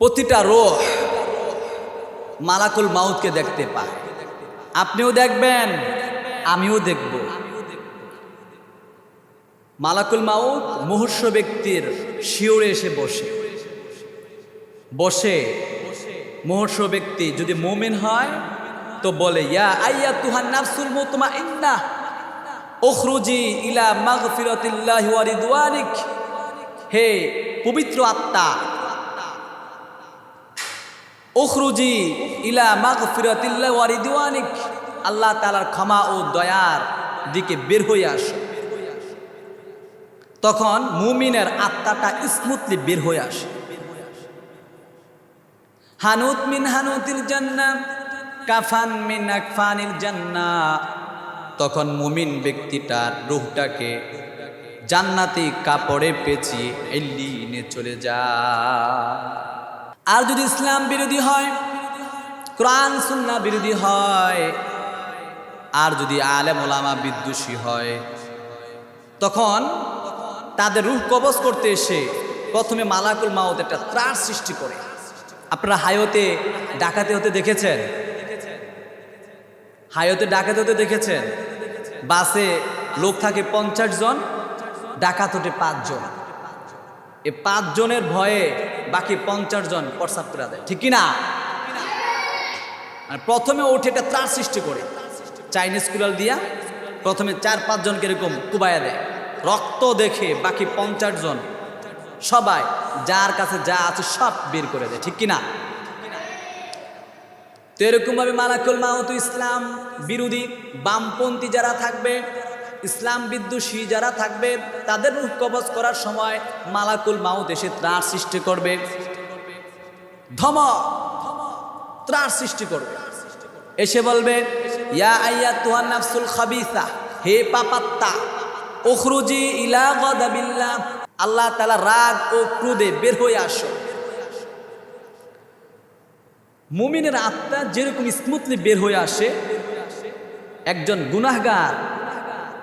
প্রতিটা রোহ মালাকুল মাউতকে দেখতে পায়। আপনিও দেখবেন, আমিও দেখব। মালাকুল মাউত মুহূর্ষ ব্যক্তির শিওরে এসে বসে। বসে, মুহূর্ষ ব্যক্তি যদি মোমেন হয়, তো বলে, ইয়া আইয়া তুহান নাফসুল মুতমা ইন্না ওখরুজি ইলা মাগফিরাতিল্লাহি ওয়া হে পবিত্র আত্মা ওখরুজি ইলা মাগফিরাতিল্লাহি ওয়া রিদওয়ানিক। আল্লাহ তাআলার ক্ষমা ও দয়ার দিকে বের হয়ে আসো। তখন মুমিনের আত্মাটা স্মুথলি বের হয়ে আসে। হানুত মিন হানুতিল জান্নাহ, কাফান মিন আকফানিল জান্নাহ। তখন মুমিন ব্যক্তিটার রূহটাকে জান্নাতি কাপড়ে পেঁচিয়ে এলিনে চলে যায়। আর যদি ইসলাম বিরোধী হয়, কোরআন, সুন্না বিরোধী হয়, আর যদি আলেম, ওলামা বিদ্বেষী হয়, তখন তাদের রূহ কবজ করতে এসে প্রথমে মালাকুল মাউত একটা ত্রাস সৃষ্টি করে। আপনারা হাইওতে, ডাকাতে হতে দেখেছেন? হাইওতে, ডাকাতে হতে দেখেছেন? বাসে লোক থাকে পঞ্চাশ জন, ডাকাত হতে পাঁচজন। এ পাঁচজনের ভয়ে বাকি পঞ্চাশ জন প্রসাব করে দেয়। ঠিক কিনা? আর প্রথমে ওঠে একটা ত্রাস সৃষ্টি করে। চাইনিজ কুলাল দিয়া প্রথমে চার পাঁচজনকে এরকম কুবাইয়া দেয়। রক্ত দেখে বাকি পঞ্চাশ জন সবাই যার কাছে যা আছে সব বের করে দেয়। ঠিক কিনা? তো এরকমভাবে মালাকুল মাহতু ইসলাম বিরোধী বামপন্থী যারা থাকবে ইসলাম বিদ্বেষী যারা থাকবে, তাদের রূপ কবচ করার সময় মালাকুল মাউত এসে ত্রাস সৃষ্টি করবে। ধম ত্রাস সৃষ্টি করবে। এসে বলবে হে পাপাত্তা ওখরুজি ইলা আল্লাহ তালা রাগ ও ক্রোধে বের হয়ে আসো। মুমিনের আত্মা যেরকম স্মুথলি বের হয়ে আসে, একজন গুনাহগার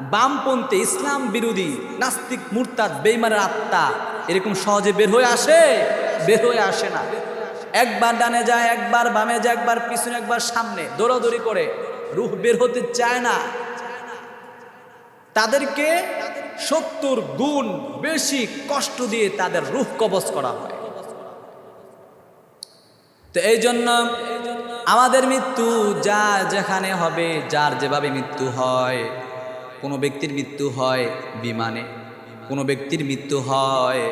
বামপন্থী ইসলাম বিরোধী নাস্তিক মুরতাদ বেইমানের আত্মা এরকম সহজে বের হয়ে আসে? বের হয়ে আসে না। একবার ডানে যায়, একবার বামে যায়, একবার পিছনে, একবার সামনে দৌড়াদৌড়ি করে রুহ বের হতে চায় না। তাদেরকে সত্তর গুণ বেশি কষ্ট দিয়ে তাদের রুহ কবচ করা হয়। তো এই জন্য আমাদের মৃত্যু যা যেখানে হবে, যার যেভাবে মৃত্যু হয় কোনো ব্যক্তির মৃত্যু হয় বিমানে, কোনো ব্যক্তির মৃত্যু হয়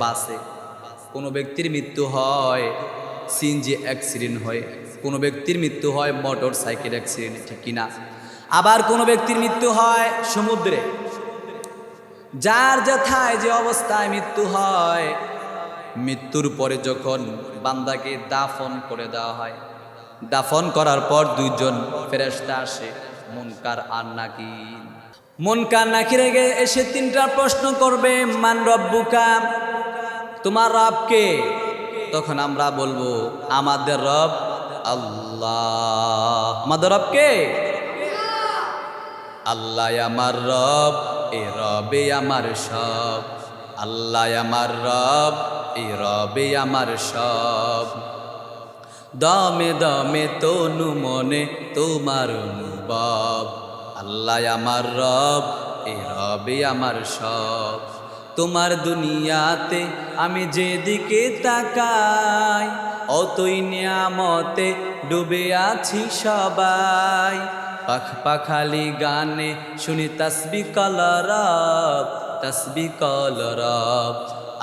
বাসে, কোনো ব্যক্তির মৃত্যু হয় সিএনজি অ্যাক্সিডেন্ট হয়, কোনো ব্যক্তির মৃত্যু হয় মোটর সাইকেল অ্যাক্সিডেন্ট, ঠিক কিনা? আবার কোনো ব্যক্তির মৃত্যু হয় সমুদ্রে, যার যেথায় যে অবস্থায় মৃত্যু হয়, মৃত্যুর পরে যখন বান্দাকে দাফন করে দেওয়া হয়, দাফন করার পর দুইজন ফেরেস্তা আসে, মুনকার আর নাকি মুনকার নাকির রেগে এসে তিনটা প্রশ্ন করবে, মান রব্বুকা তোমার রবকে তখন আমরা বলব, আমাদের রব আল্লাহ। আমাদের রবকে আল্লাহ আমার রব, এ রবে আমার সব। আল্লাহ আমার রব, এ রবে আমার সব। দমে দমে তনু মনে তোমার অনুভব। আল্লাহ আমার রব, এ রবে আমার সব। তোমার দুনিয়াতে আমি যেদিকে তাকাই, অতই নিয়ামতে ডুবে আছি সবাই। পাখ পাখালি গানে শুনি তসবি কলরব তসবি কলরব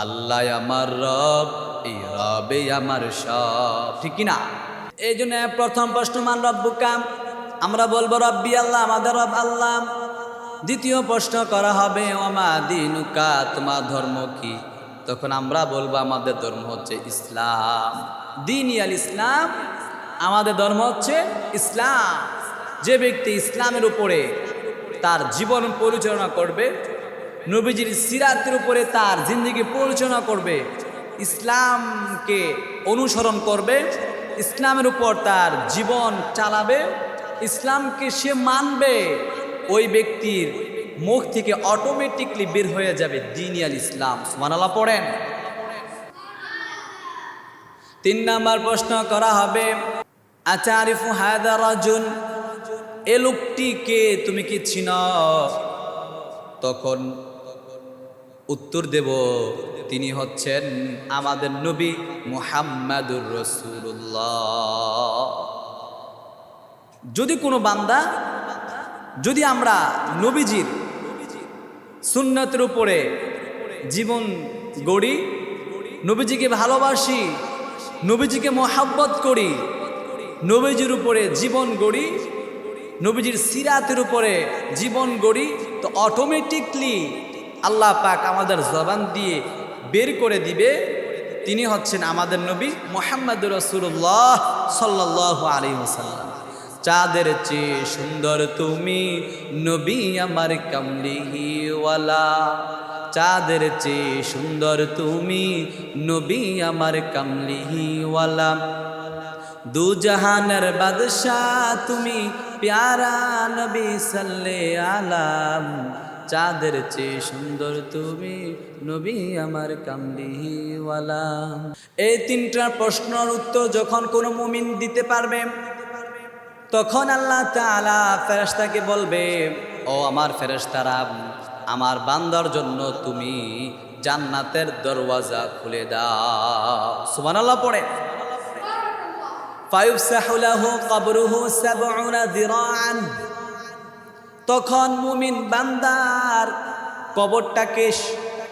আল্লাহ আমার রব এই রবে আমার সব। ঠিক না এই জন্য প্রথম প্রশ্ন, মান রব্বুকাম আমরা বলব, রব্বি আল্লাহ, আমাদের রব আল্লাহ। দ্বিতীয় প্রশ্ন করা হবে, ওমা দিনুকা, তোমার ধর্ম কি? তখন আমরা বলব, আমাদের ধর্ম হচ্ছে ইসলাম। দিন ইয়াল ইসলাম, আমাদের ধর্ম হচ্ছে ইসলাম। যে ব্যক্তি ইসলামের উপরে তার জীবন পরিচালনা করবে, নবীজির সিরাতের উপরে তার জিন্দগি পরিচালনা করবে, ইসলামকে অনুসরণ করবে, ইসলামের উপর তার জীবন চালাবে ইসলামকে সে মানবে, ওই ব্যক্তির মুখ থেকে অটোমেটিকলি বের হয়ে যাবে দিন আল ইসলাম। সুমানাল্লাহ পড়েন। তিন নাম্বার প্রশ্ন করা হবে, আচারিফু হায়দা রাজুন, এ লোকটিকে তুমি কি চিন? তখন উত্তর দেব, তিনি হচ্ছেন আমাদের নবী মুহাম্মাদুর রসুল্লাহ যদি কোনো বান্দা, যদি আমরা নবীজির সুন্নতের উপরে জীবন গড়ি, নবীজিকে ভালোবাসি, নবীজিকে মোহাব্বত করি, নবীজির উপরে জীবন গড়ি, নবীজির সিরাতের উপরে জীবন গড়ি, তো অটোমেটিকলি আল্লাহ পাক আমাদের জবান দিয়ে বের করে দিবে। তিনি হচ্ছেন আমাদের নবী মোহাম্মদ রসুল্লাহ সাল্লাহ আলী ওসাল্লাম চাঁদের চেয়ে সুন্দর তুমি নবী আমার কামলিওয়ালা চাঁদের চেয়ে সুন্দর তুমি নবী আমার কামলিওয়ালা দু জাহানের বাদশাহ তুমি প্যারা নবী সাল্লে আলাম চাঁদের চেয়ে সুন্দর তুমি নবী আমার কামলিওয়ালা এই তিনটা প্রশ্নের উত্তর যখন কোনো মুমিন দিতে পারবে তখন আল্লাহ তাআলা ফেরেশতাকে বলবে, ও আমার ফেরেশতারা, আমার বান্দার জন্য তুমি জান্নাতের দরওয়াজা খুলে দাও। আল্লাহ পড়ে। তখন মুমিন বান্দার কবরটাকে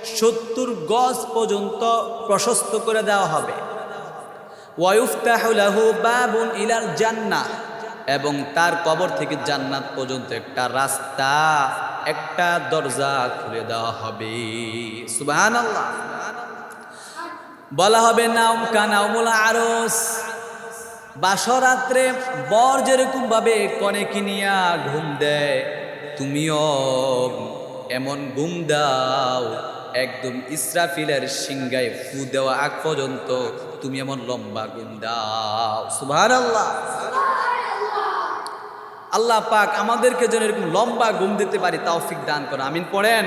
সত্তর গজ পর্যন্ত প্রশস্ত করে দেওয়া হবে। ওয়ায়ুফতাহু লাহু বাবুন ইলাল জান্নাহ। এবং তার কবর থেকে জান্নাত পর্যন্ত একটা রাস্তা, একটা দরজা খুলে দেওয়া হবে। সুবহানাল্লাহ। বলা হবে নাম কানাউমুল আরস। বাসরাত্রে বর যেরকম ভাবে কনে কিনিয়া ঘুম দেয়, তুমিও এমন ঘুম দাও, একদম ইসরাফিলের সিংগায় ফু দেওয়া আগ পর্যন্ত তুমি এমন লম্বা ঘুম দাও। সুবহানাল্লাহ। আল্লাহ পাক আমাদেরকে যেন এরকম লম্বা ঘুম দিতে পারি, তৌফিক দান করো, আমিন পড়েন।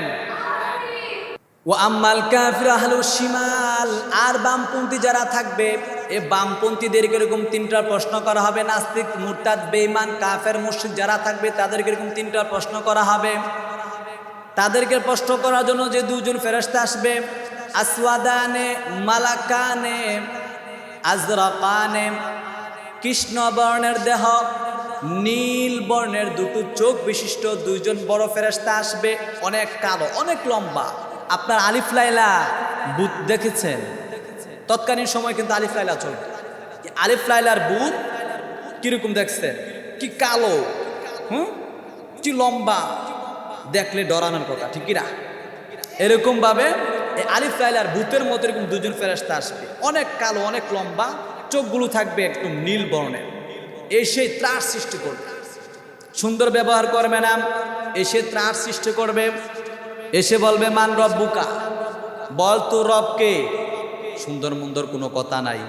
ও আম্মাল কাফির আহলু শিমাল, আর বামপন্থী যারা থাকবে, এ বামপন্থীদেরকে এরকম তিনটা প্রশ্ন করা হবে, নাস্তিক, মুরতাদ, বেঈমান, কাফের, মুশরিক যারা থাকবে, তাদেরকে এরকম তিনটা প্রশ্ন করা হবে। তাদেরকে প্রশ্ন করার জন্য যে দুজন ফেরস্তা আসবে, আসওয়াদানে, মালাকানে, আজরাকানে কৃষ্ণ বর্ণের দেহ নীল বর্ণের দুটো চোখ বিশিষ্ট, দুইজন বড় ফেরেস্তা আসবে, অনেক কালো, অনেক লম্বা। আপনার আলিফ লাইলা বুথ দেখেছেন? তৎকালীন সময় কিন্তু আলিফ লাইলা চলত আলিফ লাইলার বুথ কীরকম দেখছেন? কি কালো, হুম? কি লম্বা। দেখলে ডরানোর কথা, ঠিক কিনা? এরকম ভাবে এই আলিফ লাইলার বুথের মতো এরকম দুজন ফেরেস্তা আসবে। অনেক কালো, অনেক লম্বা, চোখগুলো থাকবে একদম নীল বর্ণের। এসে ত্রাস সৃষ্টি করবে। সুন্দর ব্যবহার করবে না এসে ত্রাস সৃষ্টি করবে। এসে বলবে, মান রব বুকা বল তো রবকে। সুন্দর মুন্দর কোনো কথা নাই।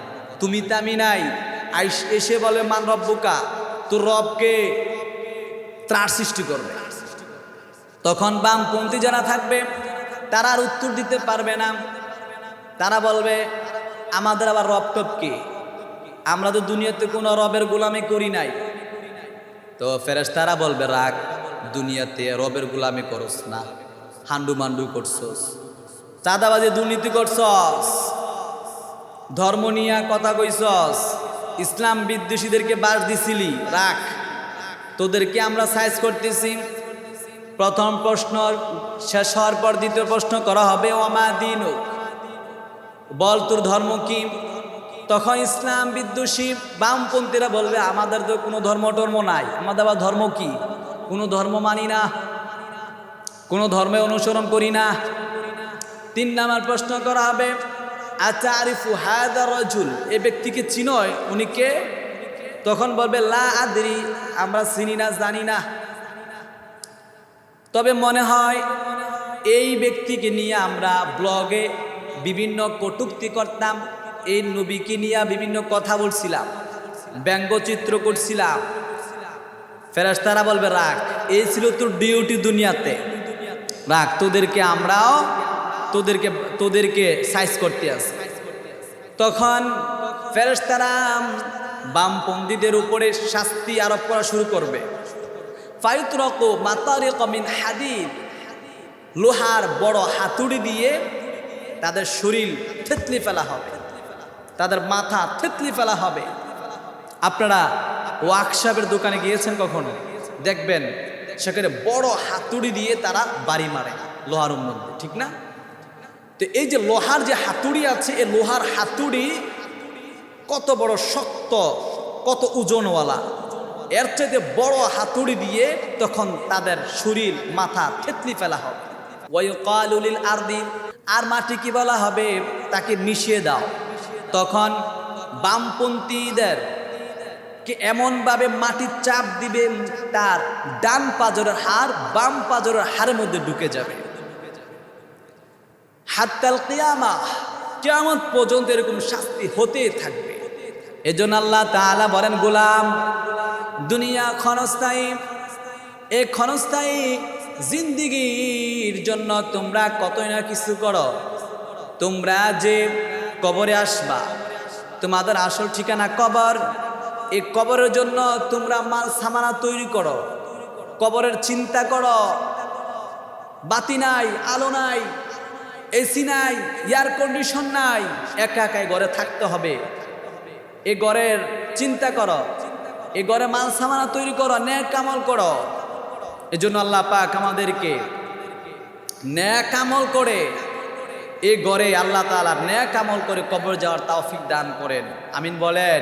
তুমি তামি নাই। আইস এসে বলবে মান রব বুকা তোর রবকে ত্রাস সৃষ্টি করবে। তখন বামপন্থী যারা থাকবে, তারা আর উত্তর দিতে পারবে না। তারা বলবে, আমাদের আবার রব টপ কি? আমরা তো দুনিয়াতে কোনো রবের গোলামি করি নাই। তো ফেরেস তারা বলবে, রাগ, দুনিয়াতে রবের গোলামি করস না। হান্ডু মান্ডু করছস। চাঁদাবাজি দুর্নীতি করছস। ধর্ম নিয়ে কথা কইছস। ইসলাম বিদ্বেষীদেরকে বাস দিছিলি। রাখ তোদেরকে আমরা সাইজ করতেছি। প্রথম প্রশ্ন শেষ হওয়ার পর দ্বিতীয় প্রশ্ন করা হবে ওমা দিন বল, তোর ধর্ম কি? তখন ইসলাম বিদ্বেষী বামপন্থীরা বলবে, আমাদের তো কোনো ধর্ম টর্ম নাই। আমাদের আবার ধর্ম কি? কোনো ধর্ম মানি না। কোনো ধর্মে অনুসরণ করি না। তিন নাম্বার প্রশ্ন করা হবে আচ্ছা আরিফু হায়দা রজুল, এ ব্যক্তিকে চিনয় উনি কে? তখন বলবে, লা আদরি, আমরা চিনি না, জানি না। তবে মনে হয়, এই ব্যক্তিকে নিয়ে আমরা ব্লগে বিভিন্ন কটুক্তি করতাম। এই নবীকে নিয়ে বিভিন্ন কথা বলছিলাম ব্যঙ্গচিত্র করছিলাম। ফেরাস্তারা বলবে, রাখ, এই ছিল তোর ডিউটি দুনিয়াতে। রাখ, তোদেরকে আমরাও তোদেরকে তোদেরকে সাইজ করতে আসি তখন ফেরেশতারা বামপন্থীদের উপরে শাস্তি আরোপ করা শুরু করবে। ফায়ুতরক মাতারিক মিন হাদিদ। লোহার বড় হাতুড়ি দিয়ে তাদের শরীর থেতলি ফেলা হবে। তাদের মাথা থেতলি ফেলা হবে। আপনারা ওয়াকশাপের দোকানে গিয়েছেন কখনো? দেখবেন সেখানে বড় হাতুড়ি দিয়ে তারা বাড়ি মারে লোহার মধ্যে ঠিক না? তো এই যে লোহার যে হাতুড়ি আছে, এই লোহার হাতুড়ি কত বড় শক্ত, কত ওজনওয়ালা। এর চাইতে বড় হাতুড়ি দিয়ে তখন তাদের শরীর, মাথা থেতলি ফেলা হবে। আর মাটি কি বলা হবে? তাকে মিশিয়ে দাও। তখন বামপন্থীদের কি এমনভাবে মাটির চাপ দিবে, তার ডান পাজরের হার বাম পাজরের হাড়ের মধ্যে ঢুকে যাবে। হাত্তাল কিয়ামা, কিয়ামত পর্যন্ত এরকম শাস্তি হতে থাকবে। এজন্য আল্লাহ তাআলা বলেন, গোলাম, দুনিয়া ক্ষণস্থায়ী, এ ক্ষণস্থায়ী জিন্দিগির জন্য তোমরা কতই না কিছু করো। তোমরা যে কবরে আসবা। তোমাদের আসল ঠিকানা কবর। এই কবরের জন্য তোমরা মাল, সামানা তৈরি করো। কবরের চিন্তা করো। বাতি নাই, আলো নাই, এসি নাই, এয়ার কন্ডিশন নাই, একা একাই ঘরে থাকতে হবে। এ ঘরের চিন্তা করো। এ ঘরে মাল, সামানা তৈরি করো, ন্যাক কামল করো। এই জন্য আল্লাহ পাক আমাদেরকে ন্যাক কামল করে এ গড়ে আল্লাহ তালা ন্যাক আমল করে কবর যাওয়ার তাওফিক দান করেন। আমিন বলেন।